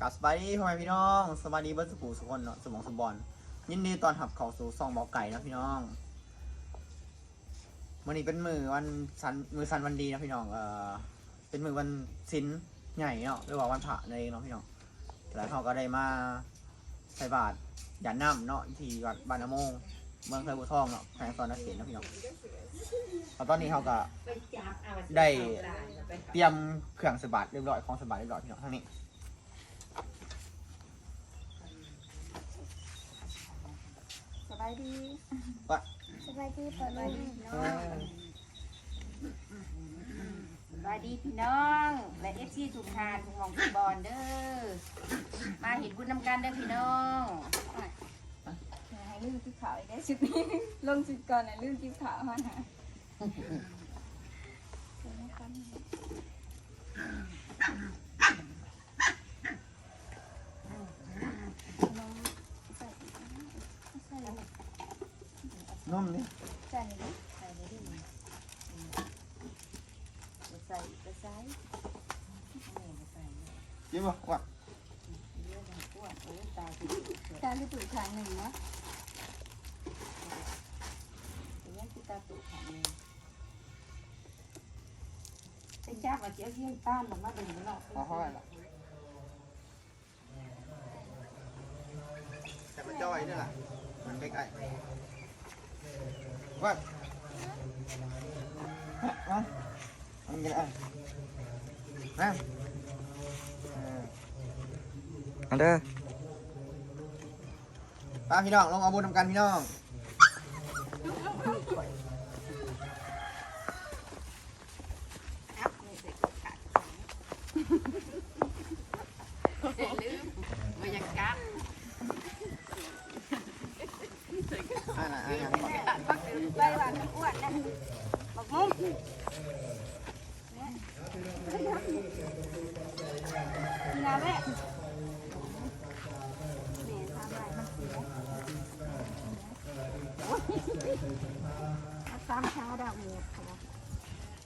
กับสบายดีพ่อแม่พี่น้องสบายดีเบิร์สกูสุกคนเนาะสมองสมบอลยินดีตอนหับเขาสู่ซองเบาไก่นะพี่น้องวันนี้เป็นมือวันสันมือสันวันดีนะพี่น้องเออเป็นมือวันศิลใหญ่เนาะหรือว่าวันพระนั่นเองเนาะพี่น้องแล้วเขาก็ได้มาใส่บาตรหยาดน้ำเนาะที่วัดบานนาโมงเมืองเคยบุทองเนาะแขวงซอนนาเขตนะพี่น้องแล้วตอนนี้เขาก็ได้เตรียมเครื่องสบาตรเรียบร้อยของสบาตรเรียบร้อยพี่น้องทั้งนี้ สบายดีว่าสบายดีเปิดไว้ดีเนาะสบายดีพี่น้อง และเอฟซีทุกทานทุกหมองทุกบอลเด้อ มาเห็นบุญนำกันเด้อพี่น้องให้ลืมที่ขาวอีกได้ชุดนี้ ลงชุดก่อนนะลืมที่ขาวมานะใส่แล้ว นุ่มนี่ใส่เลยใส่เลยดิใส่ใส่ไม่ใส่ยิ้มบ่ว่าเยอะมันอ้วนโอ้ตาที่ตาที่ตุ่ขางหนึ่งนะแต่ยังที่ตาตุ่ขางหนึ่งไอ้จ้ามาเจียวเยี่ยงต้านมันมาดึงมันออกพอเข้าไปละแต่มันจ้อยด้วยล่ะมันใกล้ๆ ว่าฮะมามันยังไงมาเอออันเด้อตามพี่น้องลงเอาบุญทำกันพี่น้อง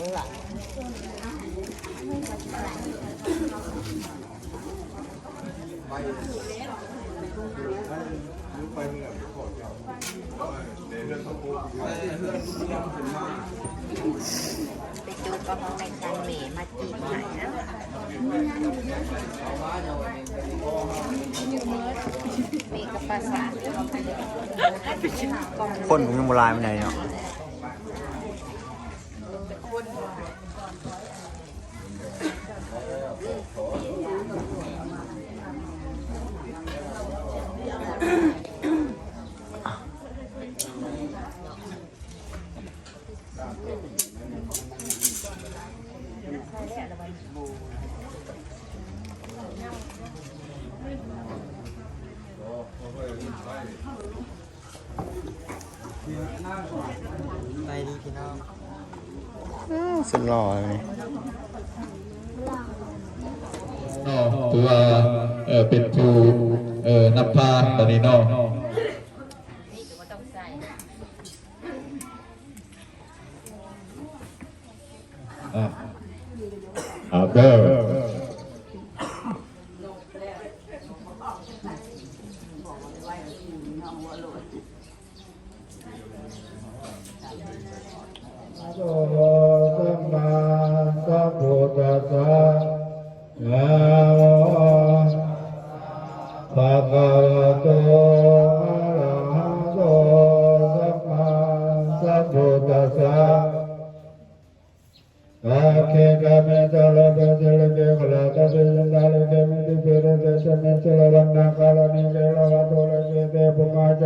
ไปจูบกระห้องในการเหม่มาจีบหายนะมีกระปาสาทคนผมยังโบราณไม่ได้เนาะ ไปดีพี่น้องสุดหล่อเลยนี่เนาะถือว่าเออเป็นผู้เออนำพาตอนนี้เนาะ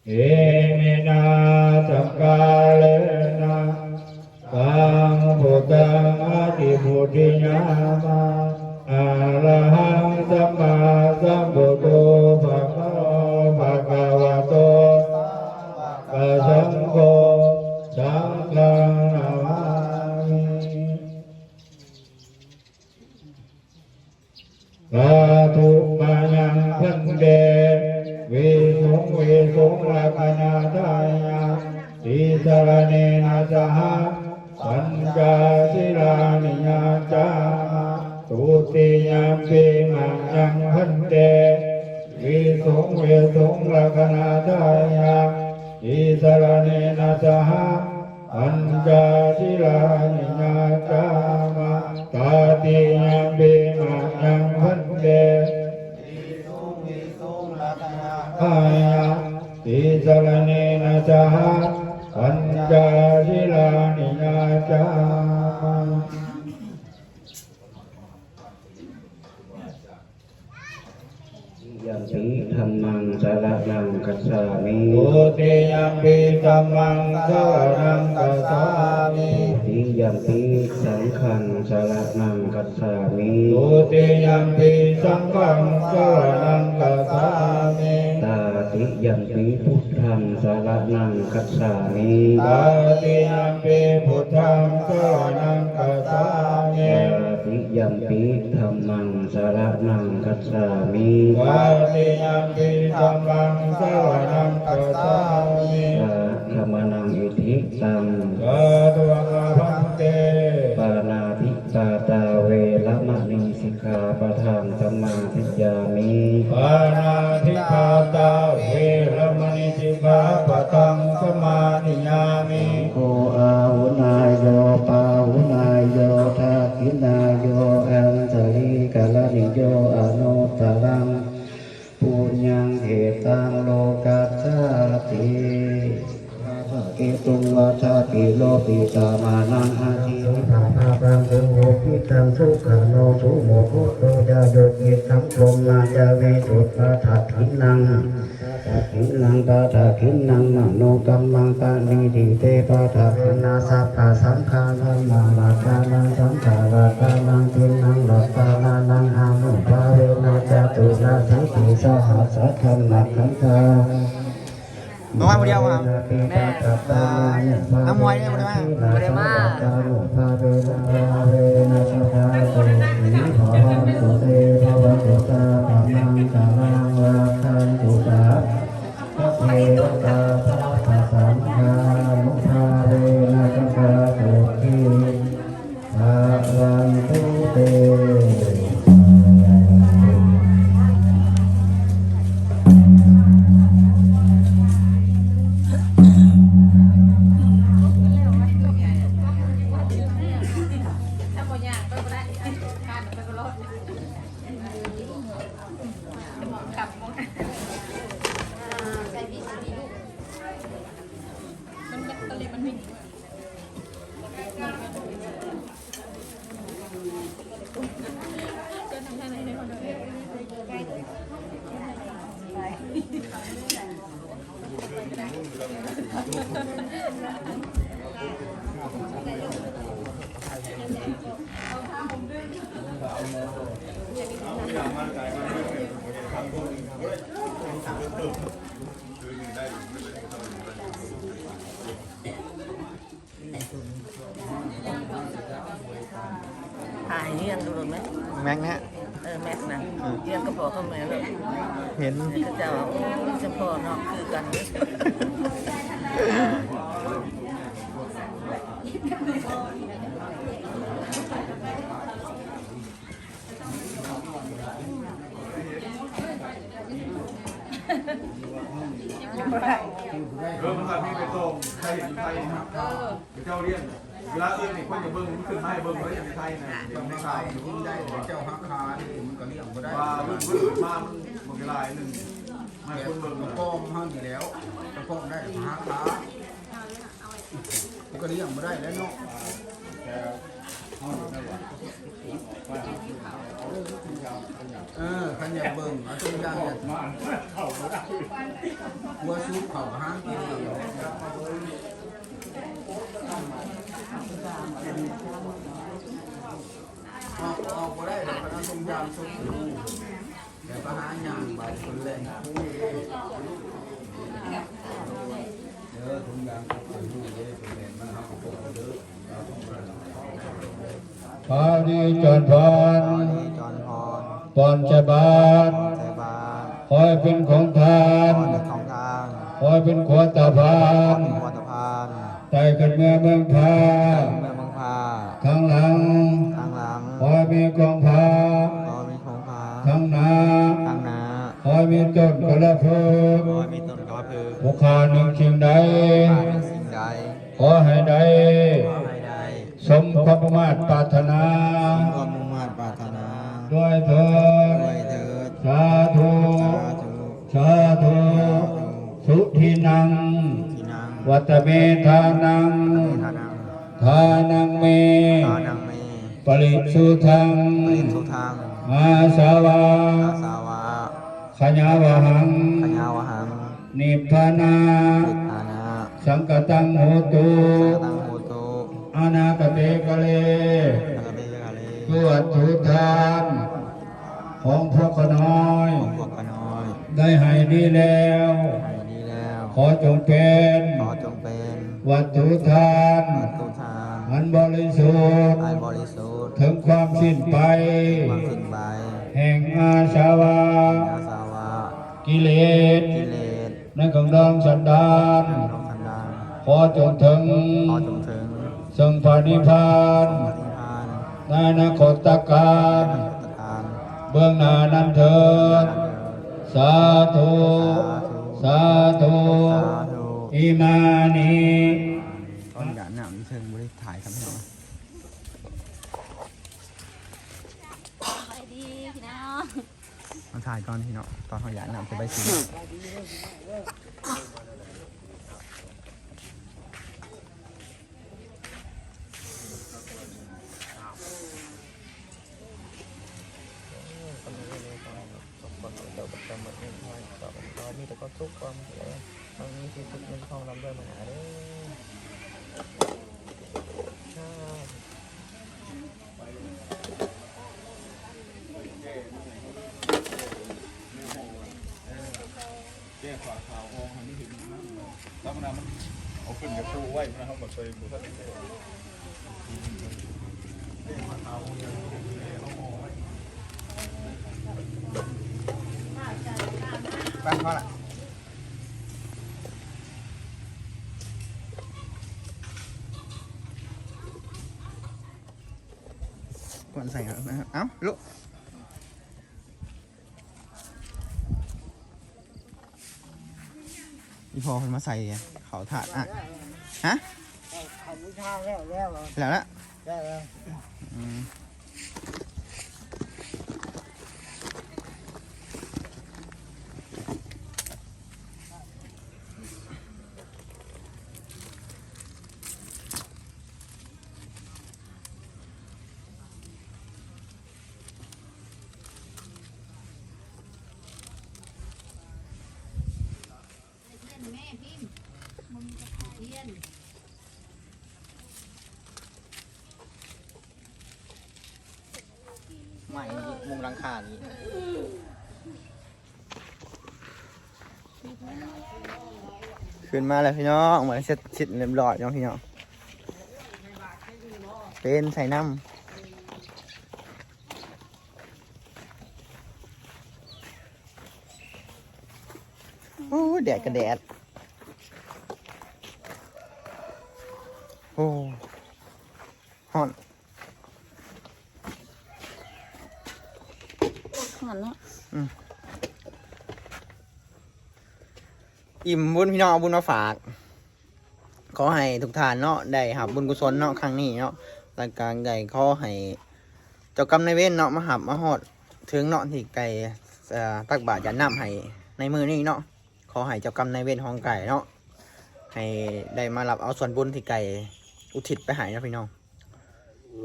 เมตุนันโตธรรมะเจวันนากลวายังมาตธรรมะเจวันนากลวายังมาตธรรมะเจวันนากลวายังมาทันตา สาธุสาธุบุคคลของสัน สุงลักนาทายาติสรเนนะสหปัญจศิลานิยาจาตุติยามปีมายังพันเดวิสุงเวสุงลักนาทายาติสรเนนะสหปัญจศิลานิยาจามาตาติยามปีมายังพันเดอายะ ติสรเนนะจาปัญจศิลานิยาจามายัมปิธรรมังสารนังกัจฉามิตุติยัมปิธัมมังสวรังกัสสามิติยัมปิสังฆังสารนังกัจฉามิตุติยัมปิสังฆังสวรังกัสสามิตาติยัมปิพุทธังสารนังกัจฉามิตาติยัมปิพุทธังสวรังกัสสามิตาติยัมปิธรรมังสารนังกัจฉามิวาติยัมปิธัมมังสวรังกัสสามิตาธรรมนังอิทิตัง นาธิปาตาเวรมณีสิกขาปะทังสมาธิยามิโกอาหุนายโยปาหุนายโยทักขินายโยอันตริกาลนิโยอนุตตรังปุญญังเหตังโลกัสสาติเกตุงวัฏปิโลปิตามานังอาทิวิภาภาปังเทโหปิตังสุขังโนสุโมโหโตจาโย สังพรหมาจาเวสุตปาทัตถินังขินังปาทาขินังมโนกัมมังปานิดิเตปาทาขินาสัพพะสังฆานังมาลาคานังสังขารากานังทินังหลักตานานังอามุภาเวนะจตุนาทิติสหัสสะคันนักขันธามาว่าคนเดียวมาแม่น้ำมวยเนี่ยบ่ได้มาบ่ได้มาภาเวนเวนะสัพพะโตหิภวันตุเตภวันตุ ถ่ายเรียงดูหน่อยไหมแม็กนะฮะ เออแม็กซ์นะเรียงก็พอเข้ามาเลยเห็นเขาเจ้าว่าโอ้เฉพาะเนาะคือกัน เออมันมาพี่ไปส่งใครเห็นใครครับเจ้าเลี้ยงเวลาเอื่นนี่คนจะเบิ่งมันขึ้นมาให้เบิ่งไว้ในไทยนะเดี๋ยวไม่ใช่ยิ่งได้เจ้าฮักคาที่มันก็เลี้ยงบ่ได้ว่าเบิ่งเบิ่งมามันมดเวลาหนึ่งม่แต่คนเบิ่งกระป้อมเฮางอยู่แล้วกระป้อมได้ฮักคามันก็เลี้ยงบ่ได้แล้วเนาะแต่ห้องอยู่ได้หรอ เออขันอยากเบิ่งเอาตัวอย่างเนี่ยกลัวซุปเข่าห้างกินเลยออกออกบ่ได้แล้วก็เอาต้มยำซุปแต่ก็หาหยางใบคนแรงเด้อต้มยำซุปดูเด้อคนแรงมันเฮาก็บ่เด้อ พาดีจอนพรนี่จอนพรปอนจะบาทใจบาคอยเป็นของทานพรเป็นของทางคอยเป็นขวตาพาพรนเป็นวัตพานใจกันเมื่อเมืองพาเมืองบางพาข้างหลังทางหลังคอยมีกองพาพอมีของพาข้างหน้าทางหน้าคอยมีต้นกระเพิกพอมีต้นกระพือบุคคาหนึ่งสิ่งใดขาดเป็นสิ่งใดขอให้ได้ขอให้ได้ สมความประมาทปรารถนา ความมุ่งมั่นปรารถนาด้วยเถิดด้วยเถิดสาธุสาธุสาธุสุทินังที่นางวัตเมธานังทานังทานังเมทานังเมปริสุทังปริสุทางอาสาวาอาสาวะขญาวหังขยาวหังนิพพานาสิทธานะสังกตังโหตุสังตังโหตุอ นาคเตกะเลสังกเบกาเลตรวจทุทานของพวกขน้อยของพวกกันน้อย ได้ให้ดีแล้วให้ดีแล้วขอจงเป็นขอจงเป็นวัตถุทานวัตถุทานอันบริสุทธิ์อันบริสุทธิ์ถึงความสิ้นไปความสิ้นไปแห่งอาชาวาอาสาวะกิเลสกิเลสในของดองสันดานน้องสันดานขอจงถึง ขอจงถึงสังพานิพพานปฏิภาณในอนาคตการตการเบื้องหน้านั้นเถิดสาธุสาธุสาธุอิมานิต้นหยาหนามเชิงบริถ่ายครับพี่น้องไปดีพี่น้องมาถ่ายก่อนพี่น้องตอนเขาหยาหนามจะไปซื้อมีแต่ก็ ทุกความเสียมันมีที่ทุกข์เงินทองรับด้วยมันหาเด้อเอาขึ้นกับผู้ไว้นะครับมาเคยผู้ท่านแป้งเท่าไหร่ ก่อนใส่ครับนะครับเอ้าลุกอีพอมันมาใส่เขาถาดอะฮะเขาไม่ทานแล้วแล้ วเหรอแล้วละได้แล้วอืมใหม่มุงหลังคานี้ขึ้นมาแล้วพี่น้องเหมือนเสร็จเสร็จเรียบร้อยแล้วพี่น้องเป็นใส่น้ำโอ้แดดกระแดด อ้ฮอนหอนเนาะอิ่มบุญพี่น้องเอาบุญมาฝาก ขอให้ทุกท่านเนาะได้หับบุญกุศลเนาะครั้งนี้เนาะรายการใหญ่ขอให้เจ้ากรรมนายเวรเนาะมาหับมาฮอดถึงเนาะที่ไก่เอ่อตักบาตรยาน้ำให้ในมือนี้เนาะขอให้เจ้ากรรมนายเวรของไก่เนาะให้ได้มารับเอาส่วนบุญที่ไก่ อุทิศไปให้นะพี่น้อง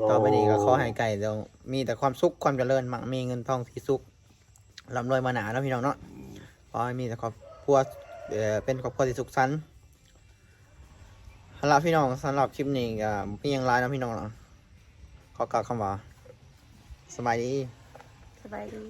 ต่อไปนี้ก็ขอให้ไก่เดี๋ยวมีแต่ความสุขความเจริญมั่งมีเงินทองที่สุขร่ำรวยมาหนาแล้วพี่น้องเนาะขอให้มีแต่ครอบครัวเอ่อเป็นครอบครัวที่สุขสันต์สำหรับพี่น้องสำหรับคลิปนี้ก็มีอย่างไรนะพี่น้องเนาะขอกล่าวคำว่าสบายดีสบายดี